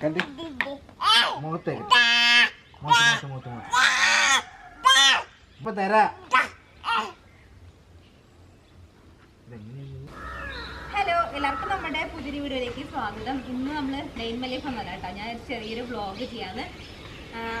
കണ്ടി? മുഖത്തേക്ക് ഹലോ എല്ലാവർക്കും നമ്മുടെ പുതിയ വീഡിയോയിലേക്ക് സ്വാഗതം. ഇന്ന് നമ്മൾ ലൈൻ മലയിൽ വന്നല്ല കേട്ടോ. ഞാൻ ചെറിയൊരു വ്ളോഗ് ചെയ്യാന്ന്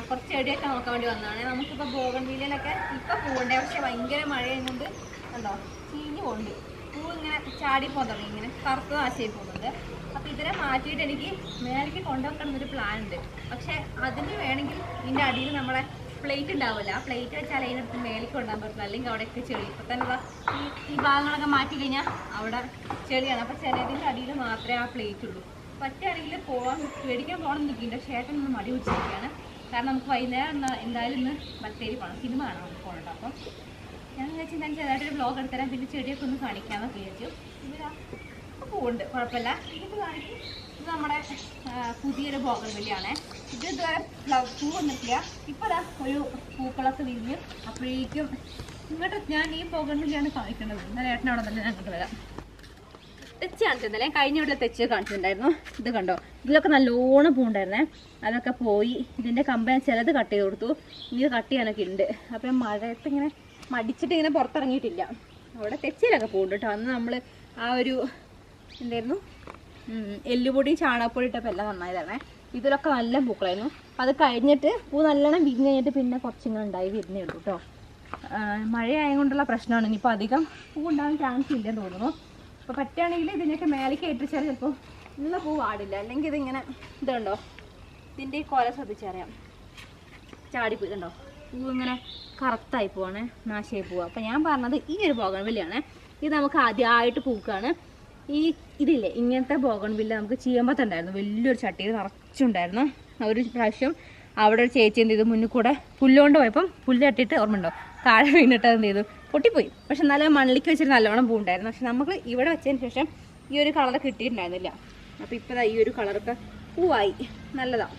കുറച്ച് ചെടിയൊക്കെ നോക്കാൻ വേണ്ടി വന്നതാണ്. നമുക്കിപ്പോൾ ബോഗൺവീലിലൊക്കെ ഇപ്പൊ പോകണ്ടേ പക്ഷെ ഭയങ്കര മഴ മഴയുന്നുണ്ട് കണ്ടോ ചീഞ്ഞ് പോകുന്നുണ്ട് പൂ ഇങ്ങനെ ചാടി പോകാൻ തുടങ്ങി. ഇങ്ങനെ കറുത്ത നാശമായി പോകുന്നുണ്ട് അപ്പോൾ ഇതിനെ മാറ്റിയിട്ട് എനിക്ക് മേലേക്ക് കൊണ്ടുവെക്കണം എന്നൊരു പ്ലാൻ ഉണ്ട്. പക്ഷെ അതിന് വേണമെങ്കിൽ ഇതിന്റെ അടിയിൽ നമ്മളെ പ്ലേറ്റ് ഉണ്ടാവില്ല. ആ പ്ലേറ്റ് വെച്ചാൽ അതിനടുത്ത് മേലേക്ക് കൊണ്ടുപോകാൻ പറ്റില്ല അല്ലെങ്കിൽ അവിടെയൊക്കെ ചെളി. ഇപ്പൊ തന്നെ ഈ ഈ ഭാഗങ്ങളൊക്കെ മാറ്റി കഴിഞ്ഞാൽ അവിടെ ചെളിയാണ്. അപ്പോൾ ചിലതിന്റെ അടിയിൽ മാത്രമേ ആ പ്ലേറ്റ് ഉള്ളൂ. പറ്റുകയാണെങ്കിൽ പോകാൻ പേടിക്കാൻ പോകണം നിൽക്കില്ല ഏട്ടൻ ഒന്ന് മടി പിടിച്ചിരിക്കുകയാണ്. കാരണം നമുക്ക് വൈകുന്നേരം എന്നാ- എന്തായാലും ഇന്ന് ബത്തേരി പോകണം സിനിമ കാണാൻ നമുക്ക് പോകണം. അപ്പം ഞാൻ വിചാരിച്ചു എന്തായാലും ചെറുതായിട്ടൊരു ബ്ലോഗ് എടുത്തരാം. പിന്നെ ചെടിയൊക്കെ ഒന്ന് കാണിക്കാമെന്നൊക്കെ വിചാരിച്ചു. ഇവരാ പൂവുണ്ട്. കുഴപ്പമില്ല. ഇത് കാണിക്കും. ഇത് നമ്മുടെ പുതിയൊരു ബോഗൺ വില്ലാണ് ഇത് ഇതുവരെ പൂ വന്നിട്ടില്ല. ഇപ്പോൾ ഇതാ ഒരു പൂക്കളൊക്കെ വിരിഞ്ഞ് അപ്പോഴേക്കും ഇങ്ങോട്ട് ഞാൻ ഈ ബോഗൺ വില്ലാണ് കാണിക്കേണ്ടത്. എന്നാൽ ഏട്ടനവിടെ തന്നെ ഞാൻ അങ്ങോട്ട് വരാം. തെച്ച് കാണിച്ചിരുന്നല്ലേ കഴിഞ്ഞ വീട്ടിൽ തെച്ച് കാണിച്ചിട്ടുണ്ടായിരുന്നു. ഇത് കണ്ടോ? ഇതിലൊക്കെ നല്ലോണം പൂണ്ടായിരുന്നേ അതൊക്കെ പോയി. ഇതിന്റെ കമ്പനി ചിലത് കട്ട് ചെയ്ത് കൊടുത്തു. ഇനി ഇത് കട്ട് ചെയ്യാനൊക്കെ ഉണ്ട്. അപ്പം മഴയത്ത് ഇങ്ങനെ മടിച്ചിട്ട് ഇങ്ങനെ പുറത്തിറങ്ങിയിട്ടില്ല. അവിടെ തെച്ചിലൊക്കെ പൂണ്ട് കേട്ടോ. അന്ന് നമ്മൾ ആ ഒരു എന്തായിരുന്നു? എല്ലുപൊടിയും ചാണകപ്പൊടി ഇട്ടപ്പോൾ എല്ലാം നന്നായതാണേ. ഇതിലൊക്കെ നല്ല പൂക്കളായിരുന്നു. അത് കഴിഞ്ഞിട്ട് പൂ നല്ലോണം വിരിഞ്ഞ് കഴിഞ്ഞിട്ട് പിന്നെ കുറച്ചിങ്ങനെ ഉണ്ടായി വരുന്നേ ഉള്ളൂ കേട്ടോ മഴയായതുകൊണ്ടുള്ള പ്രശ്നമാണ്. ഇനിയിപ്പോൾ അധികം പൂ ഉണ്ടാകാൻ ചാൻസ് ഇല്ലെന്ന് തോന്നുന്നു. അപ്പോൾ പറ്റുകയാണെങ്കിൽ ഇതിനൊക്കെ മേലേക്ക് ഏറ്റിച്ചാൽ ചിലപ്പോൾ ഉള്ള പൂ പാടില്ല അല്ലെങ്കിൽ ഇതിങ്ങനെ ഇതുണ്ടോ? ഇതിന്റെ കൊല ശ്രദ്ധിച്ചറിയാം ചാടിപ്പോയിട്ടുണ്ടോ? പൂ ഇങ്ങനെ കറുത്തായി പോവാണ് നാശമായി പോവുക അപ്പോൾ ഞാൻ പറഞ്ഞത് ഈ ഒരു ബോഗൺവില്ലയാണ് ഇത് നമുക്ക് ആദ്യമായിട്ട് പൂക്കാണ്. ഈ ഇതില്ലേ ഇങ്ങനത്തെ ബോഗൺ വില്ല നമുക്ക് ചെയ്യുമ്പോൾ ചീയമ്പത്തുണ്ടായിരുന്നു വലിയൊരു ചട്ടിയിൽ നിറച്ചുണ്ടായിരുന്നു. ഒരു പ്രാവശ്യം അവിടെ ഒരു ചേച്ചി എന്ത് ചെയ്തു? മുന്നിൽ കൂടെ പുല്ലുകൊണ്ട് പോയപ്പം പുല്ല് തട്ടിയിട്ട് ഓർമ്മയുണ്ടോ താഴെ വീണിട്ട് എന്ത് ചെയ്തു? പൊട്ടിപ്പോയി. പക്ഷെ നല്ല മണ്ണിലേക്ക് വെച്ചിട്ട് നല്ലവണ്ണം പൂണ്ടായിരുന്നു. പക്ഷെ നമുക്ക് ഇവിടെ വെച്ചതിന് ശേഷം ഈ ഒരു കളർ കിട്ടിയിട്ടുണ്ടായിരുന്നില്ല. അപ്പോൾ ഇപ്പോൾ ഈ ഒരു കളറൊക്കെ പൂവായി. നല്ലതാണ്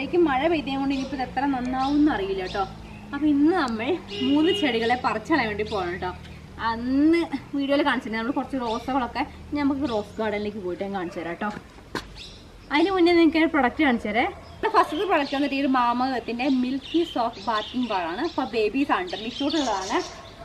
എനിക്ക് മഴ പെയ്തത് കൊണ്ട് ഇനിയിപ്പോൾ ഇത് എത്ര നന്നാവും എന്ന് അറിയില്ല കേട്ടോ. അപ്പോൾ ഇന്ന് നമ്മൾ മൂന്ന് ചെടികളെ പറിച്ചളയാൻ വേണ്ടി പോകണം കേട്ടോ. അന്ന് വീഡിയോയിൽ കാണിച്ചിട്ടുണ്ട്. നമ്മൾ കുറച്ച് റോസുകളൊക്കെ ഇനി നമുക്ക് റോസ് ഗാർഡനിലേക്ക് പോയിട്ട് ഞാൻ കാണിച്ചു തരാം കേട്ടോ. അതിന് മുന്നേ നിങ്ങൾക്ക് പ്രൊഡക്റ്റ് കാണിച്ചു തരേ. ഫസ്റ്റ് പ്രൊഡക്റ്റ് വന്നിട്ട് ഈ ഒരു മാമകത്തിന്റെ മിൽക്കി സോഫ്റ്റ് ബാത്തിങ് ബാറാണ് അപ്പോൾ ബേബീസ് ആണ് കേട്ടോ. മിക്കൂട്ടുള്ളതാണ്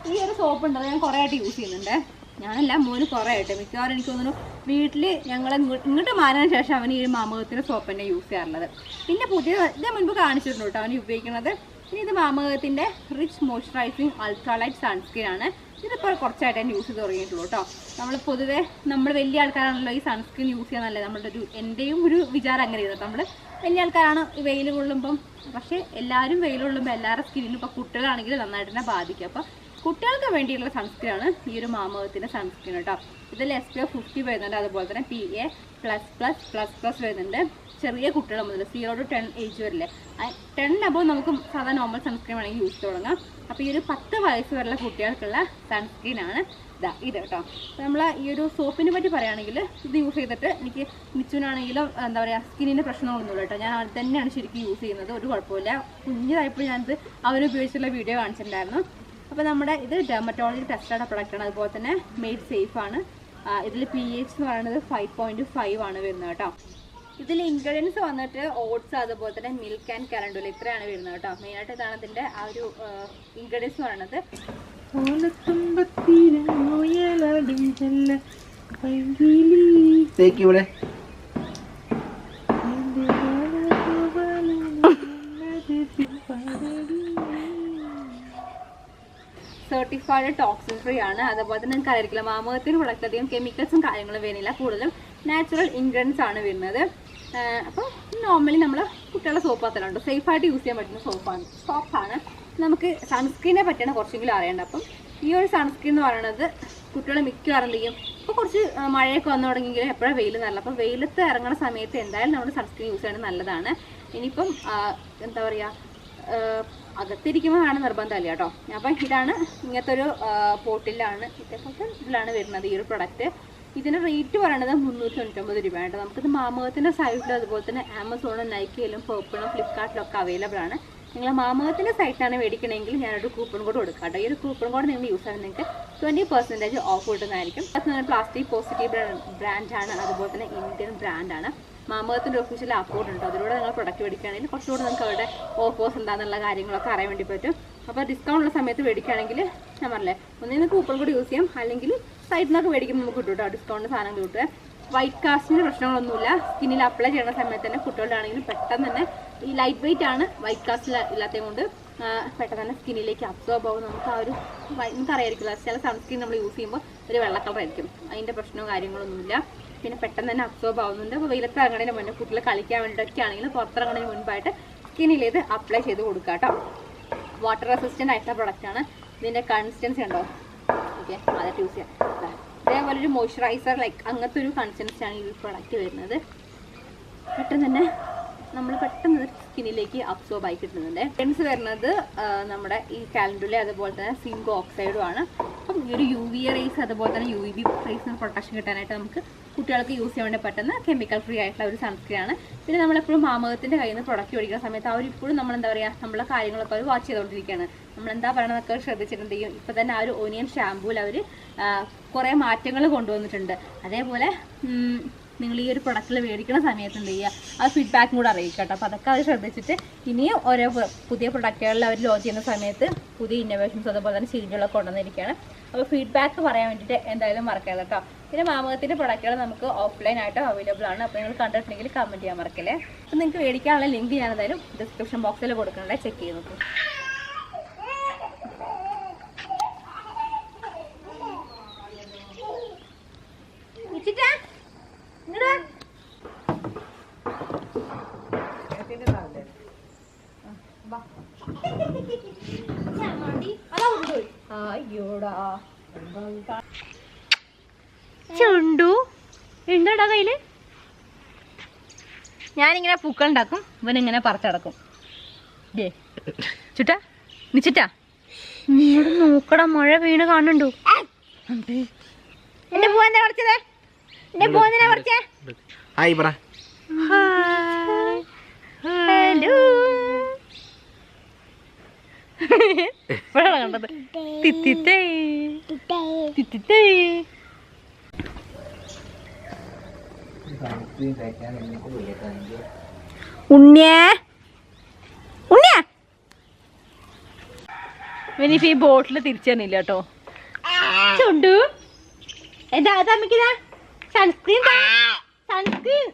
ഈ ഒരു സോപ്പ് ഉണ്ടത് ഞാൻ കുറേ ആയിട്ട് യൂസ് ചെയ്യുന്നുണ്ട്. ഞാനല്ല മോന് കുറേ ആയിട്ട്. മിക്കവാറും എനിക്ക് തോന്നുന്നു വീട്ടിൽ ഞങ്ങൾ ഇങ്ങോട്ട് മാറിയതിന് ശേഷം അവൻ ഈ മാമകത്തിന്റെ സോപ്പ് തന്നെ യൂസ് ചെയ്യാറുള്ളത്. പിന്നെ പുതിയ ഇത് മുൻപ് കാണിച്ചിട്ടുണ്ട് കേട്ടോ അവൻ ഉപയോഗിക്കുന്നത്. പിന്നെ ഇത് മാമകത്തിന്റെ റിച്ച് മോയ്സ്ചറൈസിങ് അൾട്രാലൈറ്റ് സൺസ്ക്രീൻ ആണ്. ഇതിപ്പോൾ കുറച്ചായിട്ട് ഞാൻ യൂസ് ചെയ്ത് തുടങ്ങിയിട്ടുള്ളൂ കേട്ടോ നമ്മൾ പൊതുവേ നമ്മൾ വലിയ ആൾക്കാരാണല്ലോ ഈ സൺസ്ക്രീൻ യൂസ് ചെയ്യാൻ നല്ലത്. നമ്മുടെ ഒരു എന്റെയും ഒരു വിചാരം അങ്ങനെ ചെയ്തത്. നമ്മൾ വലിയ ആൾക്കാരാണ് വെയിൽ കൊള്ളുമ്പം. പക്ഷേ എല്ലാവരും വെയിൽ കൊള്ളുമ്പോൾ എല്ലാവരുടെ സ്കിന്നിനും ഇപ്പോൾ കുട്ടികളാണെങ്കിൽ നന്നായിട്ട് തന്നെ ബാധിക്കും. അപ്പോൾ കുട്ടികൾക്ക് വേണ്ടിയിട്ടുള്ള സൺസ്ക്രീൻ ആണ് ഈ ഒരു മാമകത്തിന്റെ സൺസ്ക്രീൻ കേട്ടോ ഇതിൽ എസ് പി എഫ് ഫിഫ്റ്റി വരുന്നുണ്ട്. അതുപോലെ തന്നെ P A plus plus plus plus വരുന്നുണ്ട്. ചെറിയ കുട്ടികൾ മുതൽ സീറോ ടു ടെൻ ഏജ് വരില്ലേ ടെൻ അബോ നമുക്ക് സാധാരണ നോർമൽ സൺസ്ക്രീൻ വേണമെങ്കിൽ യൂസ് തുടങ്ങാം. അപ്പോൾ ഈ ഒരു പത്ത് വയസ്സ് വരെയുള്ള കുട്ടികൾക്കുള്ള സൺസ്ക്രീൻ ആണ്. ഇതാ ഇത് കേട്ടോ. നമ്മൾ ഈ ഒരു സോപ്പിനെ പറ്റി പറയുകയാണെങ്കിൽ ഇത് യൂസ് ചെയ്തിട്ട് എനിക്ക് മിച്ചുവിനാണെങ്കിലും എന്താ പറയുക സ്കിന്നിന് പ്രശ്നമൊന്നുമില്ല കേട്ടോ. ഞാൻ അത് തന്നെയാണ് ശരിക്കും യൂസ് ചെയ്യുന്നത്. ഒരു കുഴപ്പമില്ല കുഞ്ഞതായപ്പോൾ ഞാനത് അവരുപയോഗിച്ചുള്ള വീഡിയോ കാണിച്ചിട്ടുണ്ടായിരുന്നു. അപ്പോൾ നമ്മുടെ ഇത് ഡെർമറ്റോളജി ടെസ്റ്റഡ് പ്രൊഡക്റ്റാണ് അതുപോലെ തന്നെ മെയ്ഡ് സേഫ് ആണ്. ഇതിൽ പി എച്ച് എന്ന് പറയുന്നത് ഫൈവ് പോയിന്റ് ഫൈവ് ആണ് വരുന്നത് കേട്ടോ. ഇതിൽ ഇൻഗ്രീഡിയൻസ് വന്നിട്ട് ഓട്സ് അതുപോലെ തന്നെ മിൽക്ക് ആൻഡ് കരണ്ടുല ഇത്രയാണ് വരുന്നത് കേട്ടോ. മെയിനായിട്ട് ഇതാണ് ഇതിന്റെ ആ ഒരു ഇൻഗ്രീഡിയൻസ് പറയുന്നത്. തേക്ക് ഇവിടെ സർട്ടിഫൈഡ് ടോക്സിൻ ഫ്രീ ആണ്. അതുപോലെ തന്നെ അറിയില്ല മാമകത്തിന് അധികം കെമിക്കൽസും കാര്യങ്ങളും വരുന്നില്ല. കൂടുതലും നാച്ചുറൽ ഇൻഗ്രീഡിയൻസ് ആണ് വരുന്നത്. അപ്പോൾ നോർമലി നമ്മൾ കുട്ടികളുടെ സോപ്പ് അത്രയുണ്ട് സേഫായിട്ട് യൂസ് ചെയ്യാൻ പറ്റുന്ന സോപ്പാണ് സോപ്പാണ് നമുക്ക് സൺസ്ക്രീനെ പറ്റിയാണ് കുറച്ചെങ്കിലും അറിയേണ്ടത്. അപ്പം ഈ ഒരു സൺസ്ക്രീൻ എന്ന് പറയുന്നത് കുട്ടികൾ മിക്കവാറും ചെയ്യും? ഇപ്പോൾ കുറച്ച് മഴയൊക്കെ വന്നു തുടങ്ങിയെങ്കിലും എപ്പോഴാണ് വെയിൽ നല്ല അപ്പോൾ വെയിലത്ത് ഇറങ്ങുന്ന സമയത്ത് എന്തായാലും നമ്മൾ സൺസ്ക്രീൻ യൂസ് ചെയ്യുന്നത് നല്ലതാണ്. ഇനിയിപ്പം എന്താ പറയുക അകത്തിരിക്കുമ്പോഴാണ് നിർബന്ധമല്ല കേട്ടോ? അപ്പം ഇതാണ് ഇങ്ങനത്തെ ഒരു പോട്ടിലാണ് ഇതിലാണ് വരുന്നത് ഈ ഒരു പ്രൊഡക്റ്റ് ഇതിന് റേറ്റ് പറയണത് മുന്നൂറ്റി തൊണ്ണൂറ്റൊമ്പത് രൂപയാണ്. നമുക്കിത് മാമകത്തിന്റെ സൈറ്റിൽ അതുപോലെ തന്നെ ആമസോണും നൈക്കയിലും പേർപ്പിളും ഫ്ലിപ്കാർട്ടിലും ഒക്കെ അവൈലബിൾ ആണ്. നിങ്ങൾ മാമകത്തിന്റെ സൈറ്റാണ് മേടിക്കണമെങ്കിൽ ഞാനൊരു കൂപ്പൺ കോഡ് കൊടുക്കാം കേട്ടോ. ഈ ഒരു കൂപ്പൺ കോഡ് നിങ്ങൾ യൂസ് ചെയ്യുന്നത് നിങ്ങൾക്ക് ട്വന്റി പെർസെന്റേജ് ഓഫ് കിട്ടുന്നതായിരിക്കും. അത് പ്ലാസ്റ്റിക് പോസിറ്റീവ് ബ്രാൻഡാണ് അതുപോലെ തന്നെ ഇന്ത്യൻ ബ്രാൻഡാണ് മാമകത്തിന്റെ ഒഫീഷ്യൽ അക്കൗണ്ട് ഉണ്ട്. അതിലൂടെ നിങ്ങൾ പ്രൊഡക്റ്റ് മേടിക്കുകയാണെങ്കിൽ കുറച്ചുകൂടെ നിങ്ങൾക്ക് അവരുടെ ഓഫേഴ്സ് എന്താണെന്നുള്ള കാര്യങ്ങളൊക്കെ അറിയാൻ വേണ്ടി പറ്റും. അപ്പോൾ ഡിസ്കൗണ്ട് ഉള്ള സമയത്ത് മേടിക്കുകയാണെങ്കിൽ ഞാൻ പറഞ്ഞില്ലേ നിങ്ങൾക്ക് കൂപ്പൺ കൂടി യൂസ് ചെയ്യാം. അല്ലെങ്കിൽ സൈഡിൽ നിന്നൊക്കെ മേടിക്കുമ്പോൾ നമുക്ക് കിട്ടും കേട്ടോ ഡിസ്കൗണ്ട് സാധനം കിട്ടുക. വൈറ്റ് കാസ്റ്റിന്റെ പ്രശ്നങ്ങളൊന്നുമില്ല. സ്കിന്നിൽ അപ്ലൈ ചെയ്യുന്ന സമയത്ത് തന്നെ കുട്ടികളുടെ പെട്ടെന്ന് തന്നെ ഈ ലൈറ്റ് വെയിറ്റ് ആണ് വൈറ്റ് കാസ്റ്റിൽ ഇല്ലാത്തത് കൊണ്ട് പെട്ടെന്ന് തന്നെ സ്കിന്നിലേക്ക് അബ്സോർബ് ആവും. നമുക്ക് ആ ഒരു നമുക്കറിയായിരിക്കില്ല ചില സൺസ്ക്രീൻ നമ്മൾ യൂസ് ചെയ്യുമ്പോൾ ഒരു വെള്ള കളർ ആയിരിക്കും. അതിന്റെ പ്രശ്നവും കാര്യങ്ങളൊന്നുമില്ല. പിന്നെ പെട്ടെന്ന് തന്നെ അബ്സോർബ് ആവുന്നുണ്ട്. അപ്പോൾ വെയിലത്ത് മുന്നേ കുട്ടികൾ കളിക്കാൻ വേണ്ടിയിട്ടൊക്കെ ആണെങ്കിലും പുറത്തിറങ്ങുന്നതിന് മുൻപായിട്ട് സ്കിന്നിലേത് അപ്ലൈ ചെയ്ത് കൊടുക്കാം കേട്ടോ വാട്ടർ റെസിസ്റ്റന്റ് ആയിട്ടുള്ള പ്രോഡക്റ്റ് ആണ്. ഇതിന്റെ കൺസിസ്റ്റൻസി ഉണ്ടോ? ഓക്കെ അതൊക്കെ യൂസ് ചെയ്യാം. ഇതേപോലെ ഒരു മോയ്സ്ചറൈസർ ലൈക്ക് അങ്ങനത്തെ ഒരു കൺസിസ്റ്റൻസി ആണ് ഈ പ്രൊഡക്റ്റ് വരുന്നത്. പെട്ടെന്ന് തന്നെ നമ്മൾ പെട്ടെന്ന് സ്കിന്നിലേക്ക് അബ്സോർബ് ആയി കിട്ടുന്നുണ്ട്. ഫ്രണ്ട്സ് വരുന്നത് നമ്മുടെ ഈ കാലൻഡുലെ അതുപോലെ തന്നെ സിങ്ക് ഓക്സൈഡും ആണ്. അപ്പം ഈ ഒരു യു വി റേസ് അതുപോലെ തന്നെ യു വി റേസിന് പ്രൊട്ടക്ഷൻ കിട്ടാനായിട്ട് നമുക്ക് കുട്ടികൾക്ക് യൂസ് ചെയ്യാൻ വേണ്ടി പറ്റുന്ന കെമിക്കൽ ഫ്രീ ആയിട്ടുള്ള ഒരു സൺസ്ക്രീനാണ് പിന്നെ നമ്മളെപ്പോഴും മാമകത്തിന്റെ കയ്യിൽ നിന്ന് പ്രൊഡക്റ്റ് ഒഴിക്കുന്ന സമയത്ത് അവർ ഇപ്പോഴും നമ്മൾ എന്താ പറയുക നമ്മളെ കാര്യങ്ങളൊക്കെ അവർ വാച്ച് ചെയ്തുകൊണ്ടിരിക്കുകയാണ്. നമ്മൾ എന്താ പറയണതൊക്കെ ശ്രദ്ധിച്ചിട്ടുണ്ട് ഇപ്പം തന്നെ ആ ഒരു ഓനിയൻ ഷാമ്പൂവിൽ അവർ കുറേ മാറ്റങ്ങൾ കൊണ്ടുവന്നിട്ടുണ്ട്. അതേപോലെ നിങ്ങൾ ഈ ഒരു പ്രൊഡക്റ്റിൽ മേടിക്കുന്ന സമയത്ത് എന്ത് ചെയ്യുക? ആ ഫീഡ്ബാക്കും കൂടെ അറിയിക്കുക കേട്ടോ. അപ്പോൾ അതൊക്കെ അവർ ശ്രദ്ധിച്ചിട്ട് ഇനിയും ഓരോ പുതിയ പ്രൊഡക്റ്റുകളിൽ അവർ ലോഞ്ച് ചെയ്യുന്ന സമയത്ത് പുതിയ ഇന്നോവേഷൻസ് അതുപോലെ തന്നെ ചേഞ്ചുകളൊക്കെ കൊണ്ടുവന്നിരിക്കുകയാണ്. അപ്പോൾ ഫീഡ്ബാക്ക് പറയാൻ വേണ്ടിയിട്ട് എന്തായാലും മറക്കരുത് കേട്ടോ. പിന്നെ മാമകത്തിന്റെ പ്രൊഡക്റ്റുകൾ നമുക്ക് ഓഫ്ലൈൻ ആയിട്ട് അവൈലബിൾ ആണ്. അപ്പോൾ നിങ്ങൾ കണ്ടിട്ടുണ്ടെങ്കിൽ കമന്റ് ചെയ്യാൻ മറക്കല്ലേ. അപ്പോൾ നിങ്ങൾക്ക് മേടിക്കാനുള്ള ലിങ്ക് ഞാൻ എന്തായാലും ഡിസ്ക്രിപ്ഷൻ ബോക്സിൽ കൊടുക്കണേ ചെക്ക് ചെയ്ത് നോക്കും. അയ്യോടാ. ചുണ്ടു. ഉണ്ടോടാ കയ്യിൽ? ഞാനിങ്ങനെ പൂക്കൾ ഉണ്ടാക്കും ഇവനിങ്ങനെ പറിച്ചടക്കും. ദേ ചുട്ടാ നിച്ചിട്ടാ ഇങ്ങോട്ട് നോക്കടാ മഴ വീണ് കാണുന്നുണ്ടോ? എന്റെ പൂവെന്താ എന്താ പറിച്ചത്? എന്റെ പൂവെന്താ പറിച്ചേ? ഹായ് പറ. ഹലോ. ഇപ്പോഴാണ് കണ്ടത്? തിത്തിത്തേ തിത്തിത്തേ സൺസ്ക്രീൻ തേക്കാൻ എനിക്ക് വയ്യാത്താണെങ്കിൽ ഉണ്ണിയേ? ഉണ്ണിയ ഇവനിപ്പോ ഈ ബോട്ടിൽ തിരിച്ചറിയില്ല കേട്ടോ. ചുണ്ടു. എന്താ അതമ്മക്കിതാ സൺസ്ക്രീൻ സൺസ്ക്രീൻ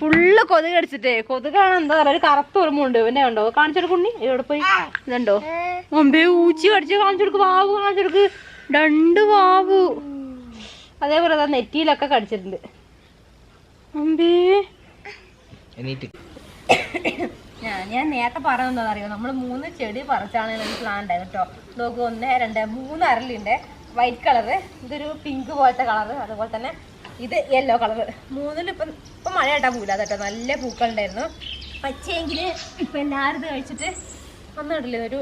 ഫുള്ള് കൊതുക് അടിച്ചിട്ടേ. കൊതുകാണ് എന്താ പറയുക ഒരു കറുത്ത ഉറുമുണ്ട് ഇവന്റെ ഉണ്ടോ കാണിച്ചെടുക്കും ഉണ്ണി. എവിടെ പോയി? ഇതുണ്ടോ? മുമ്പേ ഊച്ചി കടിച്ച് കാണിച്ചെടുക്ക് വാവ് കാണിച്ചെടുക്ക് രണ്ട് വാവു. അതേപോലെ നെറ്റിയിലൊക്കെ കടിച്ചിട്ടുണ്ട്. ഞാൻ ഞാൻ നേരത്തെ പറഞ്ഞെന്താ അറിയോ നമ്മൾ മൂന്ന് ചെടി പറിച്ചാണ് പ്ലാൻ ഉണ്ടായിരുന്നു കേട്ടോ. നോക്ക് ഒന്ന് രണ്ട് മൂന്ന് അരലുണ്ട് വൈറ്റ് കളറ് ഇതൊരു പിങ്ക് പോലത്തെ കളറ് അതുപോലെ തന്നെ ഇത് യെല്ലോ കളറ് മൂന്നിൽ ഇപ്പം ഇപ്പം മഴ കേട്ടാ പൂല കേട്ടോ. നല്ല പൂക്കളുണ്ടായിരുന്നു. പച്ചയെങ്കിൽ ഇപ്പം എല്ലാവരും ഇത് കഴിച്ചിട്ട് അന്ന് കണ്ടില്ലേ? ഒരു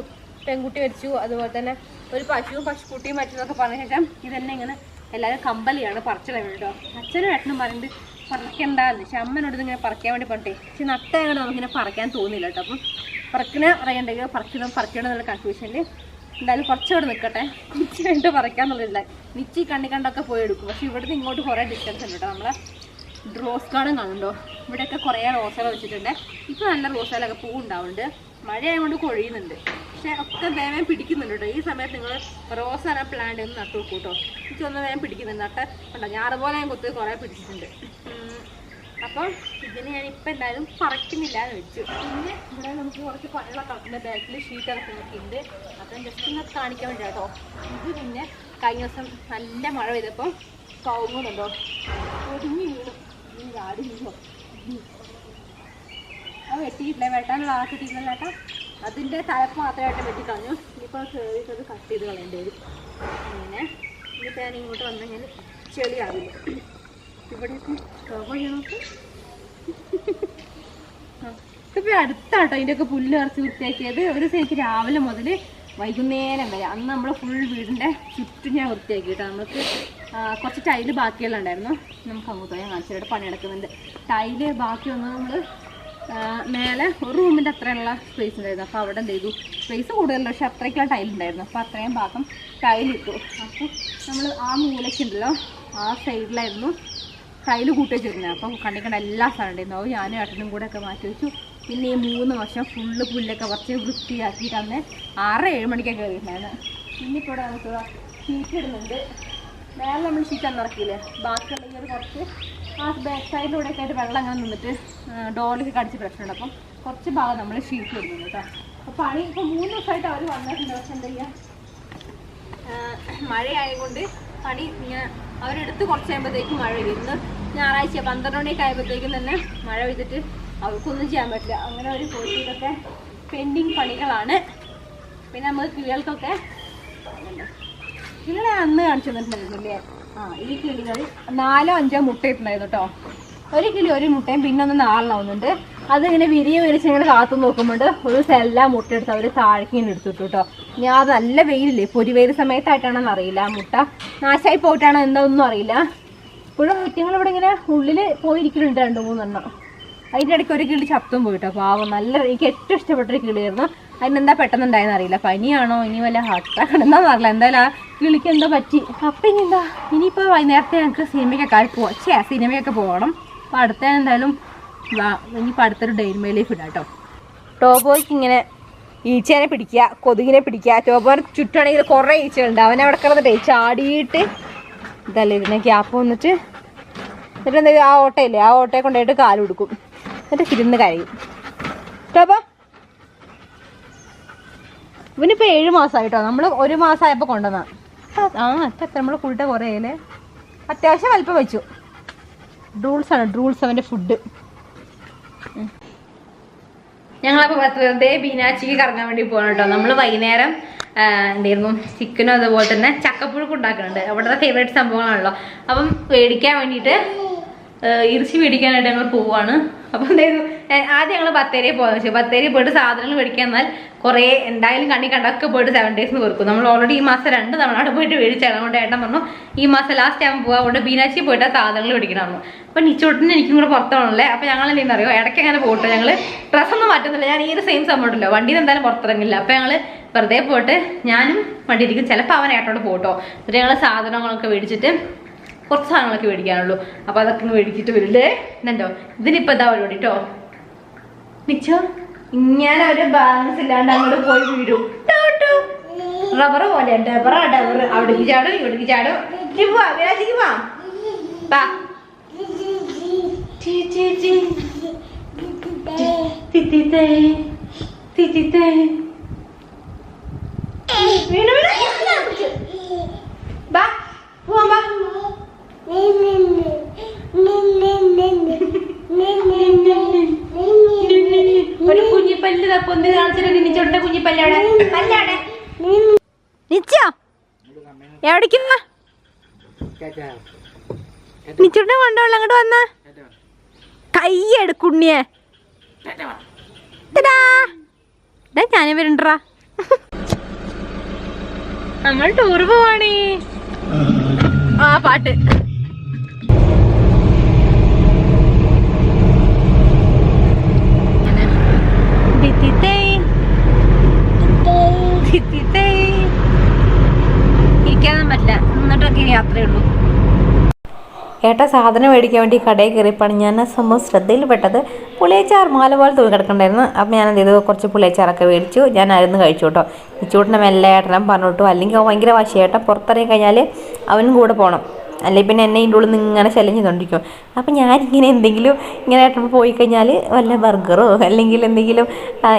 പെൺകുട്ടി മരിച്ചു. അതുപോലെ തന്നെ ഒരു പശുവും പശുക്കുട്ടിയും മറ്റൊക്കെ പറഞ്ഞ ശേഷം ഇതെന്നെ ഇങ്ങനെ എല്ലാവരും കമ്പലിയാണ് പറിച്ചിടാൻ വേണ്ടി കേട്ടോ. അച്ഛനും ഏട്ടനും പറയുന്നത് പറിക്കണ്ടെന്ന്. പക്ഷെ അമ്മനോട് ഇങ്ങനെ പറിക്കാൻ വേണ്ടി പറഞ്ഞിട്ടേ പക്ഷെ നട്ട ഞങ്ങൾ നമുക്കിങ്ങനെ പറിക്കാൻ തോന്നില്ല കേട്ടോ. അപ്പം പറിക്കണ അറിയണ്ടെങ്കിൽ പറിക്കണം എന്നുള്ള കൺഫ്യൂഷനിൽ എന്തായാലും കുറച്ചുകൂടെ നിൽക്കട്ടെ നിച്ച് കഴിഞ്ഞിട്ട് പറിക്കാന്നുള്ളതില്ല. നിച്ചി കണ്ണി കണ്ടൊക്കെ പോയി എടുക്കും. പക്ഷെ ഇവിടുന്ന് ഇങ്ങോട്ട് കുറേ ഡിസ്റ്റൻസ് ഉണ്ട് കേട്ടോ. നമ്മളെ റോസ് ഗാർഡൻ കാണുന്നുണ്ടോ? ഇവിടെയൊക്കെ കുറേ റോസകൾ വെച്ചിട്ടുണ്ട്. ഇപ്പോൾ നല്ല റോസകളൊക്കെ പൂ ഉണ്ടാവുന്നുണ്ട് മഴ ആയതുകൊണ്ട് കൊഴിയുന്നുണ്ട്. പക്ഷെ ഒക്കെ വേഗം പിടിക്കുന്നുണ്ട് ഈ സമയത്ത് നിങ്ങൾ റോസ് ആണ് പ്ലാന്റ് ഒന്ന് നട്ടു വെക്കും കേട്ടോ. എനിക്കൊന്ന് വേഗം പിടിക്കുന്നുണ്ട്. നട്ട് ഉണ്ടോ ഞാൻ അതുപോലെ ഞാൻ കുത്തി കുറേ പിടിച്ചിട്ടുണ്ട്. അപ്പോൾ അപ്പം ഇതിന് ഞാൻ ഇപ്പം എന്തായാലും പറിക്കുന്നില്ല എന്ന് വെച്ചു. പിന്നെ ഇവിടെ നമുക്ക് കുറച്ച് പഴങ്ങളൊക്കെ കളക്കുന്ന ബാക്കിൽ ഷീറ്റ് ഇറക്കുന്നൊക്കെ ഉണ്ട്. അപ്പം ജസ്റ്റ് ഒന്ന് കാണിക്കാൻ വേണ്ടി കേട്ടോ. ഇത് പിന്നെ കഴിഞ്ഞ ദിവസം നല്ല മഴ പെയ്തപ്പോൾ കൗങ്ങുന്നുണ്ടോ ഒതുങ്ങി വീണു അത് വെട്ടിയിട്ടില്ല. വെട്ടാനുള്ള ആ കിട്ടിയിട്ടില്ല ചേട്ടാ അതിന്റെ തലപ്പ് മാത്രമായിട്ട് വെട്ടിക്കളഞ്ഞു ഇനിയിപ്പോൾ കയറിയിട്ട് അത് കട്ട് ചെയ്ത് കളയേണ്ടി വരും. അങ്ങനെ ഇനിയിപ്പോൾ ഞാൻ ഇങ്ങോട്ട് വന്നെങ്കിൽ ചെളിയാവില്ല. ഇവിടെയൊക്കെ ചെയ്യണോക്ക് ഇതിപ്പോൾ അടുത്താട്ടോ അതിന്റെയൊക്കെ പുല്ല് ഇറച്ച് വൃത്തിയാക്കിയത്. ഒരു ദിവസം രാവിലെ മുതൽ വൈകുന്നേരം വരെ. അന്ന് നമ്മൾ ഫുൾ വീടിന്റെ ചുറ്റും ഞാൻ വൃത്തിയാക്കി കേട്ടോ നമുക്ക് കുറച്ച് ടൈൽ ബാക്കിയെല്ലാം ഉണ്ടായിരുന്നു നമുക്ക് അങ്ങോട്ട് പോയാൽ കാണിച്ചിട്ട് പണിയെടുക്കുന്നുണ്ട്. ടൈൽ ബാക്കി വന്നത് നമ്മൾ മേലെ ഒരു റൂമിന്റെ അത്രയുള്ള സ്പേസ് ഉണ്ടായിരുന്നു. അപ്പോൾ അവിടെ എന്ത് ചെയ്തു? സ്പേസ് കൂടുതലുണ്ട്. പക്ഷെ അത്രയ്ക്കുള്ള ടൈൽ ഉണ്ടായിരുന്നു അപ്പോൾ അത്രയും ഭാഗം ടൈലിട്ടു അപ്പോൾ നമ്മൾ ആ മൂലയ്ക്കുണ്ടല്ലോ ആ സൈഡിലായിരുന്നു ടൈൽ കൂട്ടി വെച്ചിരുന്നത്. അപ്പോൾ കണ്ടിക്കണ്ട എല്ലാ സ്ഥലം ഉണ്ടായിരുന്നു. അപ്പോൾ ഞാനും ഏട്ടനും കൂടെ ഒക്കെ മാറ്റി വെച്ചു. പിന്നെ ഈ മൂന്ന് വർഷം ഫുള്ള് പുല്ലൊക്കെ കുറച്ച് വൃത്തിയാക്കിയിട്ട് അന്ന് ആറ് ഏഴ് മണിക്കൊക്കെ കയറിയിട്ടുണ്ടായിരുന്നു ഇന്നിപ്പോൾ ഇവിടെ നമുക്ക് ഷീറ്റ് ഇടുന്നുണ്ട്. മേലെ നമ്മൾ ഷീറ്റ് അന്നിറക്കിയില്ലേ ബാക്കിയുള്ള ഈ ഒരു കുറച്ച് ആ ബാക്ക് സൈഡിലൂടെ ഒക്കെ ആയിട്ട് വെള്ളം അങ്ങനെ നിന്നിട്ട് ഡോറിലേക്ക് കടിച്ച് പ്രശ്നമുണ്ട് അപ്പം കുറച്ച് ഭാഗം നമ്മൾ ഷീറ്റ് ഇടുന്നുണ്ട് കേട്ടോ. അപ്പോൾ പണി ഇപ്പോൾ മൂന്ന് ദിവസമായിട്ട് അവർ വന്നിട്ടുണ്ട്. പക്ഷെ എന്താ ചെയ്യുക മഴയായതുകൊണ്ട് പണി ഇങ്ങനെ അവരെടുത്ത് കുറച്ച് കഴിയുമ്പോഴത്തേക്കും മഴ പെയ്യും. ഇന്ന് ഞായറാഴ്ച പന്ത്രണ്ട് മണിയൊക്കെ ആയപ്പോഴത്തേക്കും തന്നെ മഴ പെയ്തിട്ട് അവർക്കൊന്നും ചെയ്യാൻ പറ്റില്ല. അങ്ങനെ ഒരു പോയിട്ട് ഇതൊക്കെ പെൻഡിങ് പണികളാണ്. പിന്നെ നമ്മൾ കിളികൾക്കൊക്കെ കിളികളെ അന്ന് കാണിച്ചു തന്നിട്ടുണ്ടായിരുന്നില്ലേ? ആ ഈ കിളികൾ നാലോ അഞ്ചോ മുട്ട ഇട്ടുണ്ടായിരുന്നു കേട്ടോ. ഒരു കിലോ ഒരു മുട്ടയും പിന്നെ ഒന്ന് നാളിനാവുന്നുണ്ട് അതിങ്ങനെ വിരിയ വിരിച്ച് ഇങ്ങനെ കാത്തു നോക്കുമ്പോൾ ഒരു സെല്ല മുട്ട എടുത്ത് അവർ താഴേക്ക് ഇങ്ങനെ എടുത്തിട്ടു കേട്ടോ. ഞാൻ അത് നല്ല വെയിലില്ലേ? പൊരി വെയിൽ സമയത്തായിട്ടാണെന്ന് അറിയില്ല. ആ മുട്ട നാശമായി പോയിട്ടാണോ എന്താ ഒന്നും അറിയില്ല. ഇപ്പോഴും മുറ്റങ്ങൾ ഇവിടെ ഇങ്ങനെ ഉള്ളിൽ പോയിരിക്കുന്നുണ്ട് രണ്ട് മൂന്നെണ്ണം. അതിന്റെ ഇടയ്ക്ക് ഒരു കിളി ശബ്ദം പോയിട്ടോ പാവം നല്ല എനിക്ക് ഏറ്റവും ഇഷ്ടപ്പെട്ടൊരു കിളിയായിരുന്നു. അതിനെന്താ പെട്ടെന്നുണ്ടായെന്ന് അറിയില്ല. പനിയാണോ? ഇനി വല്ല ഹാർട്ട് അറ്റാക്ക് ആണോ എന്താണെന്ന് അറിയില്ല. എന്തായാലും ആ കിളിക്ക് എന്തോ പറ്റി. അപ്പം ഇനി എന്താ? ഇനിയിപ്പോൾ വൈകുന്നേരത്തെ ഞങ്ങൾക്ക് സിനിമയ്ക്കൊക്കെ പോവാം? ചേ സിനിമയൊക്കെ പോകണം അപ്പോൾ അടുത്ത എന്തായാലും ഇനി ഇനിയിപ്പോൾ അടുത്തൊരു ഡെയിൽ ലൈഫ് ഇടാം കേട്ടോ. ടോബോയ്ക്ക് ഇങ്ങനെ ഈച്ചേനെ പിടിക്കുക കൊതുകിനെ പിടിക്കുക. ടോബോർ ചുറ്റാണെങ്കിൽ കുറേ ഈച്ചകളുണ്ട്. അവനെ അവിടെ കിടന്നിട്ടേ ചാടിയിട്ട് ഇതല്ലേ ഇതിനെ ഗ്യാപ്പ് വന്നിട്ട് എന്നിട്ട് എന്തെങ്കിലും ആ ഓട്ടയില്ലേ? ആ ഓട്ടയെ കൊണ്ടുപോയിട്ട് കാലുകൊടുക്കും എന്നിട്ട് ഇരുന്ന് കരയും. ടോബോ ഇവനിപ്പോൾ ഏഴ് മാസമായിട്ടോ നമ്മൾ ഒരു മാസമായപ്പോ കൊണ്ടുവന്ന. ആ ഇപ്പം എത്ര നമ്മൾ ഫുഡ് കുറേ അത്യാവശ്യം വലിപ്പം വെച്ചു. ഡ്രൂൾസ് ആണ് ഡ്രൂൾസ് അവന്റെ ഫുഡ് ഞങ്ങളപ്പോൾ വെറുതെ ബീനാച്ചിക്ക് കറങ്ങാൻ വേണ്ടി പോകണം കേട്ടോ. നമ്മൾ വൈകുന്നേരം എന്തായിരുന്നു ചിക്കനും അതുപോലെ തന്നെ ചക്കപ്പുഴുക്ക് ഉണ്ടാക്കുന്നുണ്ട്. അവിടുത്തെ ഫേവറേറ്റ് സംഭവങ്ങളാണല്ലോ. അപ്പം മേടിക്കാൻ വേണ്ടിയിട്ട് ഇറച്ചി മേടിക്കാനായിട്ട് ഞങ്ങൾ പോവാണ്. അപ്പം എന്തായിരുന്നു ഏ, ആദ്യം ഞങ്ങൾ ബത്തേരി പോകാന്ന് വെച്ചാൽ ബത്തേരി പോയിട്ട് സാധനങ്ങൾ മേടിക്കാൻ എന്നാൽ കുറേ എന്തായാലും കണ്ണി കണ്ടൊക്കെ പോയിട്ട് സെവൻ ഡേയ്സ് കൊടുക്കും നമ്മൾ ഓൾറെഡി ഈ മാസം രണ്ട് തവണ അവിടെ പോയിട്ട് മേടിച്ചാണ് അതുകൊണ്ട് ഏട്ടൻ പറഞ്ഞു ഈ മാസം ലാസ്റ്റ് ആകുമ്പോൾ പോകാം അതുകൊണ്ട് ബീനാച്ചി പോയിട്ട് ആ സാധനങ്ങൾ മേടിക്കണമെന്ന് അപ്പം നിച്ചോട്ടിന് എനിക്കും കൂടെ പുറത്താണല്ലേ? അപ്പം ഞങ്ങൾ എന്തെങ്കിലും അറിയോ ഇടയ്ക്ക് അങ്ങനെ പോട്ടെ ഞങ്ങൾ ഡ്രസ്സൊന്നും മാറ്റുന്നില്ല. ഞാൻ ഈ ഒരു സെയിം സംഭവം ഉണ്ടല്ലോ വണ്ടിയിൽ എന്തായാലും പുറത്തിറങ്ങില്ല. അപ്പം ഞങ്ങൾ വെറുതെ പോയിട്ട് ഞാനും വണ്ടിയിരിക്കും ചിലപ്പോൾ അവൻ ഏട്ടോട് പോട്ടോ. എന്നിട്ട് ഞങ്ങൾ സാധനങ്ങളൊക്കെ മേടിച്ചിട്ട് കുറച്ച് സാധനങ്ങളൊക്കെ മേടിക്കാനുള്ളൂ. അപ്പോൾ അതൊക്കെ മേടിച്ചിട്ട് വരില്ലേ എന്നുണ്ടോ ഇതിനിപ്പോൾ ഇതാ പരിപാടി കേട്ടോ നിച്ചോ ഇങ്ങനെ ഒരു ബാലൻസ് ഇല്ലാണ്ട് അങ്ങോട്ട് പോയി വീഴും റബ്ബർ പോലെ ഡബറ ഡബർ അവിടേക്ക് ചാടും ഇവിടേക്ക് ചാടും. വിരാജിക്ക് പോവാം. വീണു, വീണു. ബാ. ഒരു കുഞ്ഞിപ്പല്ല് തപ്പൊന്ന് കാണിച്ചിട്ട് നിന്നിച്ചോട്ടെ കുഞ്ഞിപ്പല്ലാണ് പല്ലാണ് നിച്ചോ എവിടേക്ക് നിച്ചോട്ടെ കൊണ്ടോളൂ അങ്ങോട്ട് വന്ന. കൈ എടുക്കുണ്ണിയെ ഞാനും വരണ്ടാ നമ്മൾ ടൂർ പോവാണേ. ആ പാട്ട്. ഏട്ട സാധനം മേടിക്കാൻ വേണ്ടി കടയിൽ കയറിയപ്പോൾ ഞാൻ ആ സംഭവം ശ്രദ്ധയിൽപ്പെട്ടത്. പുളിയച്ചാർ മാല പോലെ തൂങ്ങി കിടക്കണ്ടായിരുന്നു. അപ്പോൾ ഞാൻ എന്ത് ചെയ്തു? കുറച്ച് പുളിയച്ചാറൊക്കെ മേടിച്ചു. ഞാൻ അരുന്ന് കഴിച്ചു കേട്ടോ. ഇച്ചൂട്ടിനെ മെല്ലെ പറഞ്ഞു വിട്ടു അല്ലെങ്കിൽ അവൻ ഭയങ്കര വാശിയേട്ടൻ പുറത്തിറങ്ങി കഴിഞ്ഞാൽ അവനും കൂടെ പോകണം അല്ലെങ്കിൽ പിന്നെ എന്നെ ഇതിന്റെ ഉള്ളിൽ നിന്ന് ഇങ്ങനെ ശല്യം ചെയ്തുകൊണ്ടിരിക്കും അപ്പം ഞാനിങ്ങനെ എന്തെങ്കിലും ഇങ്ങനെ പോയി കഴിഞ്ഞാൽ വല്ല ബർഗറോ അല്ലെങ്കിൽ എന്തെങ്കിലും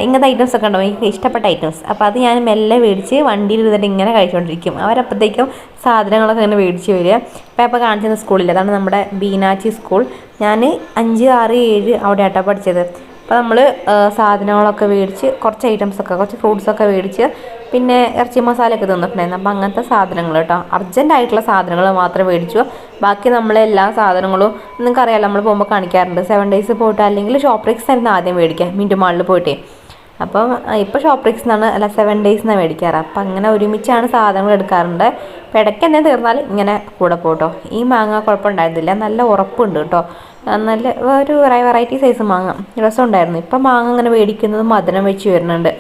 ഇങ്ങനത്തെ ഐറ്റംസ് ഒക്കെ ഉണ്ടാവും എനിക്ക് ഇഷ്ടപ്പെട്ട ഐറ്റംസ് അപ്പോൾ അത് ഞാൻ മെല്ലെ മേടിച്ച് വണ്ടിയിൽ ഇരുന്നിട്ട് ഇങ്ങനെ കഴിച്ചുകൊണ്ടിരിക്കും അവരപ്പോഴത്തേക്കും സാധനങ്ങളൊക്കെ ഇങ്ങനെ മേടിച്ച് വരിക. അപ്പോൾ അപ്പോൾ കാണിച്ചിരുന്ന സ്കൂളിൽ അതാണ് നമ്മുടെ ബീനാച്ചി സ്കൂൾ ഞാൻ അഞ്ച് ആറ് ഏഴ് അവിടെ ആട്ടോ പഠിച്ചത് അപ്പോൾ നമ്മൾ സാധനങ്ങളൊക്കെ മേടിച്ച് കുറച്ച് ഐറ്റംസൊക്കെ കുറച്ച് ഫ്രൂട്ട്സൊക്കെ മേടിച്ച് പിന്നെ ഇറച്ചി മസാലയൊക്കെ തിന്നിട്ടുണ്ടായിരുന്നു. അപ്പോൾ അങ്ങനത്തെ സാധനങ്ങൾ കേട്ടോ. അർജന്റ് ആയിട്ടുള്ള സാധനങ്ങൾ മാത്രം മേടിച്ചു. ബാക്കി നമ്മളെ എല്ലാ സാധനങ്ങളും നിങ്ങൾക്കറിയാമല്ലോ നമ്മൾ പോകുമ്പോൾ കാണിക്കാറുണ്ട്. സെവൻ ഡേയ്സ് പോയിട്ട് അല്ലെങ്കിൽ ഷോപ്പ് റെക്സ് ആയിരുന്നു ആദ്യം മേടിക്കുക മിന്റു മാളിൽ പോയിട്ടേ. അപ്പം ഇപ്പോൾ ഷോപ്രിക്സ് എന്നാണ് അല്ല സെവൻ ഡേയ്സ് എന്നാണ് മേടിക്കാറ്. അപ്പം അങ്ങനെ ഒരുമിച്ചാണ് സാധനങ്ങൾ എടുക്കാറുണ്ട്. അപ്പം ഇടയ്ക്ക് എന്തെങ്കിലും തീർന്നാൽ ഇങ്ങനെ കൂടെ പോട്ടോ ഈ മാങ്ങ കുഴപ്പമുണ്ടായിരുന്നില്ല. നല്ല ഉറപ്പുണ്ട് കേട്ടോ. നല്ല ഒരു വെറൈറ്റി സൈസ് മാങ്ങ. രസമുണ്ടായിരുന്നു. ഇപ്പം മാങ്ങ അങ്ങനെ മേടിക്കുന്നത് മധുരം വെച്ച് വരുന്നുണ്ട്.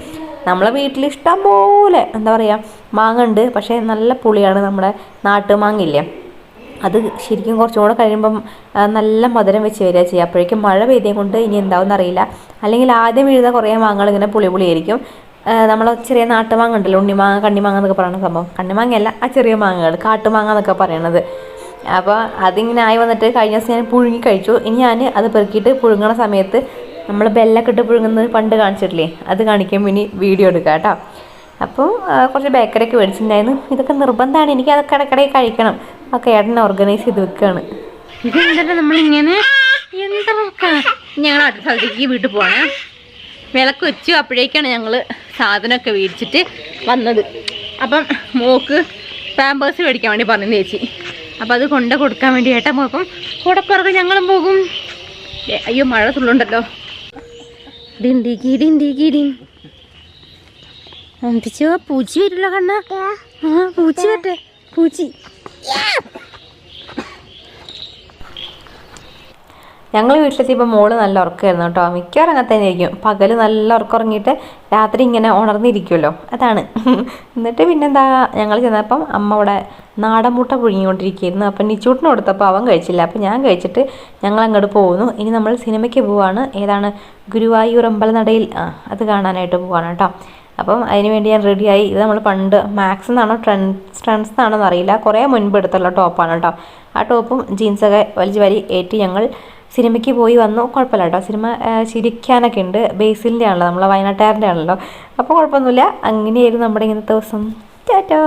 നമ്മളെ വീട്ടിൽ ഇഷ്ടം പോലെ എന്താ പറയുക മാങ്ങ ഉണ്ട് പക്ഷേ നല്ല പുളിയാണ് നമ്മുടെ നാട്ടുമാങ്ങയില്ലേ അത് ശരിക്കും കുറച്ചും കൂടെ കഴിയുമ്പം നല്ല മധുരം വെച്ച് വരിക ചെയ്യുക. അപ്പോഴേക്കും മഴ പെയ്തേ കൊണ്ട് ഇനി എന്താവും അറിയില്ല. അല്ലെങ്കിൽ ആദ്യം വീഴുന്ന കുറേ മാങ്ങകൾ ഇങ്ങനെ പുളി പുളിയായിരിക്കും നമ്മൾ ചെറിയ നാട്ടുമാങ്ങ ഉണ്ടല്ലോ ഉണ്ണിമാങ്ങ കണ്ണിമാങ്ങ എന്നൊക്കെ പറയുന്ന സംഭവം. കണ്ണിമാങ്ങയല്ല ആ ചെറിയ മാങ്ങകൾ കാട്ടുമാങ്ങ എന്നൊക്കെ പറയണത്. അപ്പോൾ അതിങ്ങനെ ആയി വന്നിട്ട് കഴിഞ്ഞ ദിവസം ഞാൻ പുഴുങ്ങി കഴിച്ചു. ഇനി ഞാൻ അത് പെറുക്കിയിട്ട് പുഴുങ്ങണ സമയത്ത് നമ്മൾ ബെല്ലൊക്കെ ഇട്ട് പുഴുങ്ങുന്നത് പണ്ട് കാണിച്ചിട്ടില്ലേ? അത് കാണിക്കാൻ ഇനി വീഡിയോ എടുക്കാം കേട്ടോ. അപ്പോൾ കുറച്ച് ബേക്കറിയൊക്കെ മേടിച്ചിട്ടുണ്ടായിരുന്നു. ഇതൊക്കെ നിർബന്ധമാണ്. എനിക്ക് അതൊക്കെ ഇടയ്ക്കിടയിൽ കഴിക്കണം. ഒക്കെ ഏട്ടൻ ഓർഗനൈസ് ചെയ്ത് വെക്കുകയാണ് ഞങ്ങൾ അടുത്ത സ്ഥലത്തേക്ക് വീട്ടിൽ പോവാണ്. വിളക്ക് വെച്ചു. അപ്പോഴേക്കാണ് ഞങ്ങൾ സാധനമൊക്കെ മേടിച്ചിട്ട് വന്നത്. അപ്പം മോക്ക് പാമ്പേഴ്സ് മേടിക്കാൻ വേണ്ടി പറഞ്ഞു ചേച്ചി. അപ്പം അത് കൊണ്ട് കൊടുക്കാൻ വേണ്ടി ഏട്ടൻ പോയപ്പം കൂടെ പുറത്ത് ഞങ്ങളും പോകും. അയ്യോ മഴ തുള്ളുണ്ടല്ലോ അന്തിച്ചോ പൂച്ചി വരില്ല കണ്ണ. ആ പൂച്ചി വരട്ടെ. പൂച്ചി. ഞങ്ങൾ വീട്ടിലെത്തിയപ്പോൾ മോൾ നല്ല ഉറക്കമായിരുന്നു കേട്ടോ. മിക്കവാറും അങ്ങനെ തന്നെ ഇരിക്കും പകൽ നല്ല ഉറക്കം ഉറങ്ങിയിട്ട് രാത്രി ഇങ്ങനെ ഉണർന്നിരിക്കുമല്ലോ അതാണ്. എന്നിട്ട് പിന്നെന്താ ഞങ്ങൾ ചെന്നപ്പം അമ്മ അവിടെ നാടൻ മുട്ട പുഴുങ്ങിക്കൊണ്ടിരിക്കുകയായിരുന്നു. അപ്പം നിച്ചൂട്ടിന് കൊടുത്തപ്പോൾ അവൻ കഴിച്ചില്ല. അപ്പം ഞാൻ കഴിച്ചിട്ട് ഞങ്ങൾ അങ്ങോട്ട് പോകുന്നു ഇനി നമ്മൾ സിനിമയ്ക്ക് പോവാണ്. ഏതാണ്? ഗുരുവായൂർ അമ്പലനടയിൽ. ആ അത് കാണാനായിട്ട് പോവാണ് കേട്ടോ. അപ്പം അതിന് വേണ്ടി ഞാൻ റെഡിയായി. ഇത് നമ്മൾ പണ്ട് മാക്സ് എന്നാണോ ട്രെൻഡ് ട്രെൻഡ്സ് എന്നാണോ എന്നറിയില്ല. കുറേ മുൻപ് എടുത്തുള്ള ടോപ്പാണ് കേട്ടോ. ആ ടോപ്പും ജീൻസൊക്കെ വലിച്ച് വരി ഏറ്റി ഞങ്ങൾ സിനിമയ്ക്ക് പോയി വന്നു കുഴപ്പമില്ല കേട്ടോ. സിനിമ ചിരിക്കാനൊക്കെ ഉണ്ട്. ബേസിലിന്റെ ആണല്ലോ നമ്മളെ വയനാട്ടുകാരന്റെ ആണല്ലോ. അപ്പോൾ കുഴപ്പമൊന്നുമില്ല. അങ്ങനെയായിരുന്നു നമ്മുടെ ഇന്നത്തെ ദിവസം. ടാറ്റോ.